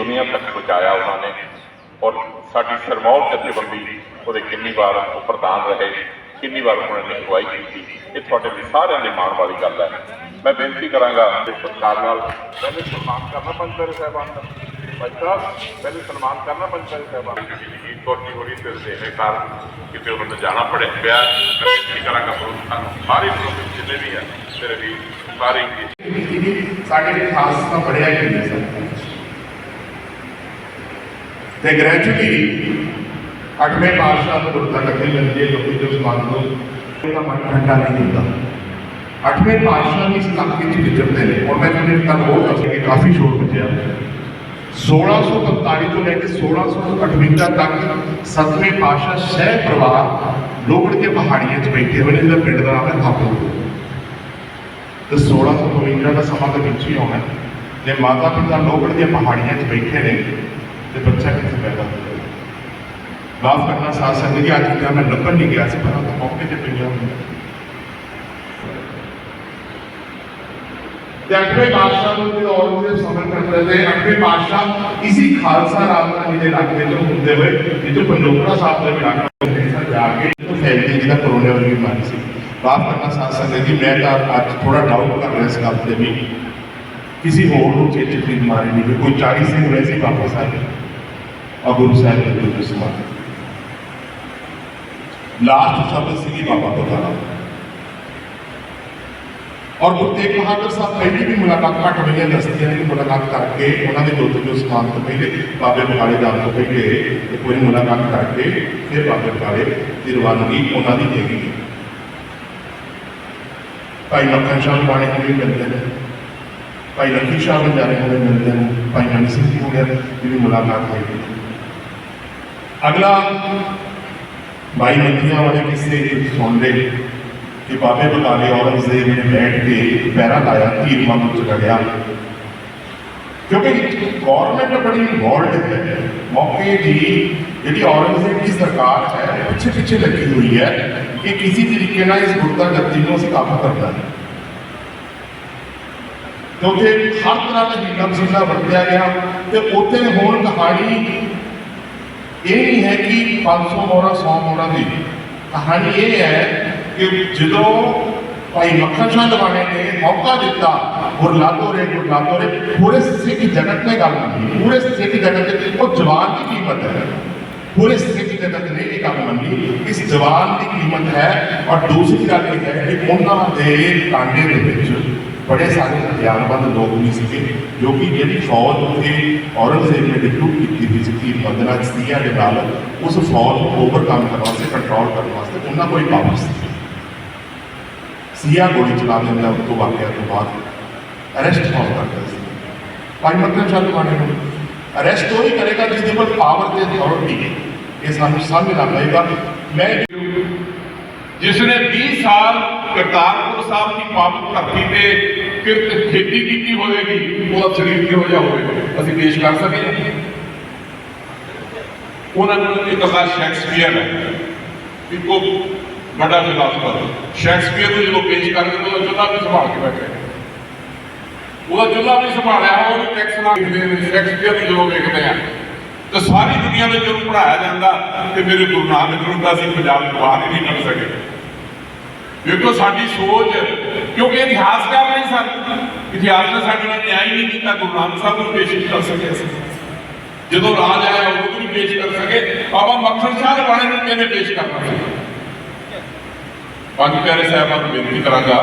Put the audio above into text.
ਦੁਨੀਆ ਤੱਕ ਪਹੁੰਚਾਇਆ ਉਹਨਾਂ ਨੇ ਔਰ ਸਾਡੀ ਸਰਮੌਰ ਜਥੇਬੰਦੀ ਉਹਦੇ ਕਿੰਨੀ ਵਾਰ ਉਹ ਪ੍ਰਧਾਨ ਰਹੇ ਕਿੰਨੀ ਵਾਰ ਉਹਨਾਂ ਨੇ ਅਗਵਾਈ ਕੀਤੀ ਇਹ ਤੁਹਾਡੇ ਲਈ ਸਾਰਿਆਂ ਲਈ ਮਾਣ ਵਾਲੀ ਗੱਲ ਹੈ। ਮੈਂ ਬੇਨਤੀ ਕਰਾਂਗਾ ਕਿ ਸਰਕਾਰ ਨਾਲ ਪਹਿਲੇ ਸਨਮਾਨ ਕਰਨਾ ਪੰਚਾਇਤ ਸਾਹਿਬਾਨ ਦਾ। ਭਾਈ ਸਾਹਿਬ ਪਹਿਲੇ ਸਨਮਾਨ ਕਰਨਾ ਪੰਚਾਇਤ ਸਾਹਿਬਾਨ ਦਾ। ਜੀ ਤੁਹਾਡੀ ਹੋਰੀ ਤੇ ਦੇ ਕਾਰਨ ਕਿਤੇ ਉਹਨਾਂ ਨੂੰ ਜਾਣਾ ਪੜਿਆ ਪਿਆ ਮੈਂ ਬੇਨਤੀ ਕਰਾਂਗਾ ਪ੍ਰੋਗਰਾਮ ਸਾਰੇ ਪ੍ਰੋਗਰਾਮ ਜਿੰਨੇ ਵੀ ਹੈ ਮੇਰੇ ਵੀ ਸਾਰੇ ਹੀ। ਸਾਡੇ ਲਈ ਖਾਸ ਤਾਂ ਪੜਿਆ ਹੀ ਨਹੀਂ ਸਰ ਤੇ ਗ੍ਰੈਜੂਅਲੀ ਅੱਠਵੇਂ ਪਾਤਸ਼ਾਹ ਨੂੰ ਗੁਰਤਾ ਲੱਗੇ ਮਿਲਦੀ ਹੈ ਲੋਕੀ ਜੋ ਸਮਾਨ ਨੂੰ ਉਹਦਾ ਮਨ ਠੰਡਾ ਨਹੀਂ ਹੁੰਦਾ। ਅੱਠਵੇਂ ਪਾਤਸ਼ਾਹ ਦੀ ਇਸ ਇਲਾਕੇ 'ਚ ਵਿਚਰਦੇ ਨੇ। ਔਰ ਮੈਂ ਤੁਹਾਨੂੰ ਤਾਂ ਬਹੁਤ ਦੱਸ ਕਿ ਕਾਫੀ ਸ਼ੋਰ ਬਚਿਆ 1645 ਤੋਂ ਲੈ ਕੇ 1658 ਤੱਕ ਸੱਤਵੇਂ ਪਾਤਸ਼ਾਹ ਸਹਿ ਪਰਿਵਾਰ ਲੋਕੜ ਦੀਆਂ ਪਹਾੜੀਆਂ 'ਚ ਬੈਠੇ ਹੋਏ ਨੇ, ਜਿਹਦਾ ਪਿੰਡ ਦਾ ਨਾਮ ਹੈ ਥਾਪੋ। ਤੇ 1652 ਦਾ ਸਮਾਂ ਦੇ ਵਿੱਚ ਹੀ ਆਉਣਾ ਹੈ। ਜੇ ਮਾਤਾ ਪਿਤਾ ਲੋਕੜ ਦੀਆਂ ਪਹਾੜੀਆਂ 'ਚ ਬੈਠੇ ਨੇ ਤੇ ਬੱਚਾ ਕਿੱਥੇ ਪੈਦਾ ਹੋਊਗਾ ਮਾਫ ਕਰਨਾ, ਸਾਧ ਸੰਗਤ ਜੀ ਅੱਜ ਜਿਹੜਾ ਮੈਂ ਲੱਭਣ ਨਹੀਂ ਗਿਆ ਸੀ, ਪਰ ਉਹ ਮੌਕੇ ਤੇ ਪਿਆ ਹੁੰਦਾ ਤੇ ਅੱਠਵੇਂ ਬਾਦਸ਼ਾਹ ਨੂੰ ਜਦੋਂ ਔਰੰਗਜ਼ੇਬ ਸਮਰ ਕਰਦੇ ਨੇ ਅੱਠਵੇਂ ਬਾਦਸ਼ਾਹ ਇਸੀ ਖਾਲਸਾ ਰਾਜਧਾਨੀ ਦੇ ਇਲਾਕੇ ਤੋਂ ਹੁੰਦੇ ਹੋਏ, ਜਿੱਥੇ ਪੰਡੋਕੜਾ ਸਾਹਿਬ ਦੇ ਇਲਾਕੇ ਹੁੰਦੇ ਜਾ ਕੇ ਉਹ ਫੈਲਦੀ ਜਿਹਦਾ ਕਰੋਨਾ ਵਾਲੀ ਬਿਮਾਰੀ ਸੀ। ਮਾਫ ਕਰਨਾ, ਸਾਧ ਸੰਗਤ ਜੀ ਮੈਂ ਤਾਂ ਅੱਜ ਥੋੜਾ ਡਾਊਟ ਕਰ ਰਿਹਾ ਇਸ ਗੱਲ ਤੇ ਵੀ। ਕਿਸੇ ਹੋਰ ਨੂੰ ਚੇਚਕ ਦੀ ਬਿਮਾਰੀ ਨਹੀਂ ਹੋਈ ਕੋਈ 40 ਸਿੰਘ ਵੈਸੇ ਵਾਪਸ ਆ ਗਏ ਆ ਗੁਰੂ ਸਾਹਿਬ ਦੇ ਗੁਰੂ ਸਮਾਨ ਲਾਸਟ ਸ਼ਬਦ ਸੀਗੀ ਬਾਬਾ ਬਤਾਰਾ ਔਰ ਗੁਰੂ ਤੇਗ ਬਹਾਦਰ ਸਾਹਿਬ ਪਹਿਲੀ ਵੀ ਮੁਲਾਕਾਤ ਘੱਟ ਹੋਈਆਂ ਦੱਸਦੀਆਂ ਨੇ ਮੁਲਾਕਾਤ ਕਰਕੇ ਉਹਨਾਂ ਦੇ ਦੁੱਧ ਜੋ ਸਮਾਨ ਤੋਂ ਪਹਿਲੇ ਬਾਬੇ ਬੁਖਾਰੇ ਜਾਣ ਤੋਂ ਪਹਿਲੇ ਇੱਕ ਵਾਰੀ ਮੁਲਾਕਾਤ ਕਰਕੇ ਫਿਰ ਬਾਬੇ ਬੁਖਾਰੇ ਦੀ ਰਵਾਨਗੀ ਉਹਨਾਂ ਦੀ ਹੈਗੀ ਭਾਈ ਮੱਖਣ ਸ਼ਾਹ ਬਾਣੇ ਨੂੰ ਵੀ ਮਿਲਦੇ ਨੇ ਭਾਈ ਲਖੀ ਸ਼ਾਹ ਬੰਜਾਰੇ ਨੂੰ ਵੀ ਮਿਲਦੇ ਨੇ, ਭਾਈ ਮਨੀ ਸਿੰਘ ਜੀ ਹੋ ਗਿਆ ਇਹ ਮੁਲਾਕਾਤ ਹੋਈ ਅਗਲਾ ਭਾਈ ਮੱਧੀਆਂ ਵਾਲੇ ਕਿਸੇ ਸੁਣ ਕਿ ਬਾਬੇ ਬਕਾਲੇ ਔਰੰਗਜ਼ੇਬ ਨੇ ਬੈਠ ਕੇ ਪੈਰਾ ਲਾਇਆ ਤੀਰ ਮੰਗ ਚ ਲੜਿਆ। ਕਿਉਂਕਿ ਗਵਰਨਮੈਂਟ ਬੜੀ ਇਨਵੋਲਡ ਹੈ। ਮੌਕੇ ਦੀ ਜਿਹੜੀ ਔਰੰਗਜ਼ੇਬ ਦੀ ਸਰਕਾਰ ਹੈ ਪਿੱਛੇ ਪਿੱਛੇ ਲੱਗੀ ਹੋਈ ਹੈ ਕਿ ਕਿਸੇ ਤਰੀਕੇ ਨਾਲ ਇਸ ਗੁਰਦਾ ਗੱਦੀ ਨੂੰ ਅਸੀਂ ਕਾਬੂ ਕਰਨਾ ਹੈ। ਕਿਉਂਕਿ ਹਰ ਤਰ੍ਹਾਂ ਦਾ ਹੀਲਾ ਵਸੀਲਾ ਵਰਤਿਆ ਗਿਆ ਤੇ ਉੱਥੇ ਹੁਣ ਕਹਾਣੀ ਇਹ ਨਹੀਂ ਹੈ ਕਿ 500 ਮੋਹਰਾਂ 100 ਮੋਹਰਾਂ ਦੀ। ਕਹਾਣੀ ਇਹ ਹੈ ਕਿ ਜਦੋਂ ਭਾਈ ਮੱਖਣ ਸ਼ਾਹ ਲਵਾਣੇ ਨੇ ਮੌਕਾ ਦਿੱਤਾ ਔਰ ਲਾਤੋ ਰੇ ਗੁਰ ਲਾਤੋ ਪੂਰੇ ਸਿੱਖ ਜਗਤ ਨੇ ਗੱਲ ਕੀਤੀ ਪੂਰੇ ਸਿੱਖ ਜਗਤ ਦੇ ਉਹ ਜਵਾਨ ਦੀ ਕੀਮਤ ਹੈ। ਪੂਰੇ ਸਿੱਖ ਜਗਤ ਨੇ ਇਹ ਗੱਲ ਮੰਨੀ। ਇਸ ਜਵਾਨ ਦੀ ਕੀਮਤ ਹੈ ਔਰ ਦੂਸਰੀ ਗੱਲ ਇਹ ਹੈ ਕਿ ਉਹਨਾਂ ਦੇ ਟਾਂਡੇ ਦੇ ਵਿੱਚ ਬੜੇ ਸਾਰੇ ਹਥਿਆਰਬੰਦ ਲੋਕ ਵੀ ਸੀਗੇ, ਜੋ ਕਿ ਜਿਹੜੀ ਫੌਜ ਉੱਥੇ ਔਰੰਗਜ਼ੇਬ ਨੇ ਰਿਕਰੂਟ ਕੀਤੀ ਹੋਈ ਸੀ ਕਿ ਮਦਨਾ ਚਸੀਆ ਦੇ ਨਾਲ ਉਸ ਫੌਜ ਨੂੰ ਓਵਰਕਮ ਕਰਨ ਵਾਸਤੇ ਕੰਟਰੋਲ ਕਰਨ ਵਾਸਤੇ ਉਹਨਾਂ ਕੋਲ ਪਾਵਰ ਸੀ। ਸੀਆ ਗੋਲੀ ਚਲਾ ਦਿੰਦਾ ਉਸ ਤੋਂ ਵਾਕਿਆ ਤੋਂ ਬਾਅਦ ਅਰੈਸਟ ਕੌਣ ਕਰਦਾ ਸੀ। ਭਾਈ ਮਤਲਬ ਸ਼ਾਹ ਨੂੰ ਅਰੈਸਟ ਉਹ ਹੀ ਕਰੇਗਾ ਜਿਹਦੇ ਕੋਲ ਪਾਵਰ ਤੇ ਅਥਾਰਟੀ ਹੈ ਇਹ ਸਾਨੂੰ ਸਮਝਣਾ ਪਏਗਾ ਮੈਂ ਜਿਸ ਨੇ 20 ਸਾਲ ਕਰਤਾਰਪੁਰ ਸਾਹਿਬ ਦੀ ਪਾਵਨ ਧਰਤੀ ਤੇ ਕਿਰਤ ਖੇਤੀ ਕੀਤੀ ਹੋਵੇਗੀ ਉਹਦਾ ਸਰੀਰ ਕਿਹੋ ਜਿਹਾ ਹੋਵੇਗਾ ਅਸੀਂ ਪੇਸ਼ ਕਰ ਸਕੇ ਉਹਨਾਂ ਨੂੰ ਇੱਕ ਅਸਾ ਸ਼ੈਕਸਪੀਅਰ ਹੈ ਇੱਕੋ ਵੱਡਾ ਫਿਲਾਸਫਰ ਸ਼ੈਕਸਪੀਅਰ ਨੂੰ ਜਦੋਂ ਪੇਸ਼ ਕਰਦੇ ਤਾਂ ਉਹਦਾ ਜੁੱਲਾ ਵੀ ਸੰਭਾਲ ਕੇ ਬੈਠੇ ਉਹਦਾ ਜੁੱਲਾ ਵੀ ਸੰਭਾਲਿਆ ਉਹ ਵੀ ਟੈਕਸ ਨਾਲ ਸ਼ੈਕਸਪੀਅਰ ਨੂੰ ਜਦੋਂ ਵੇਖਦੇ ਆ। ਤਾਂ ਸਾਰੀ ਦੁਨੀਆ ਦੇ ਜਦੋਂ ਪੜਾਇਆ ਜਾਂਦਾ ਤੇ ਮੇਰੇ ਗੁਰੂ ਨਾਨਕ ਨੂੰ ਤਾਂ ਅਸੀਂ ਪੰਜਾਬ ਤੋਂ ਬਾਹਰ ਹੀ ਨਹੀਂ ਕੱਢ ਸਕੇ। ਦੇਖੋ ਸਾਡੀ ਸੋਚ, ਕਿਉਂਕਿ ਇਤਿਹਾਸਕਾਰ ਨਹੀਂ ਸਨ। ਇਤਿਹਾਸ ਨੇ ਸਾਡੇ ਨਾਲ ਨਿਆਂ ਹੀ ਨਹੀਂ ਕੀਤਾ, ਗੁਰੂ ਨਾਨਕ ਸਾਹਿਬ ਨੂੰ ਪੇਸ਼ ਕਰ ਸਕੇ ਅਸੀਂ। ਜਦੋਂ ਰਾਜ ਆਇਆ ਉਦੋਂ ਵੀ ਪੇਸ਼ ਕਰ ਸਕੇ। ਬਾਬਾ ਮੱਖਣ ਸ਼ਾਹ ਦੇ ਬਾਣੇ ਨੂੰ ਕਿਵੇਂ ਪੇਸ਼ ਕਰਨਾ ਸੀ? ਪੰਜ ਪਿਆਰੇ ਸਾਹਿਬਾਨ ਨੂੰ ਬੇਨਤੀ ਕਰਾਂਗਾ।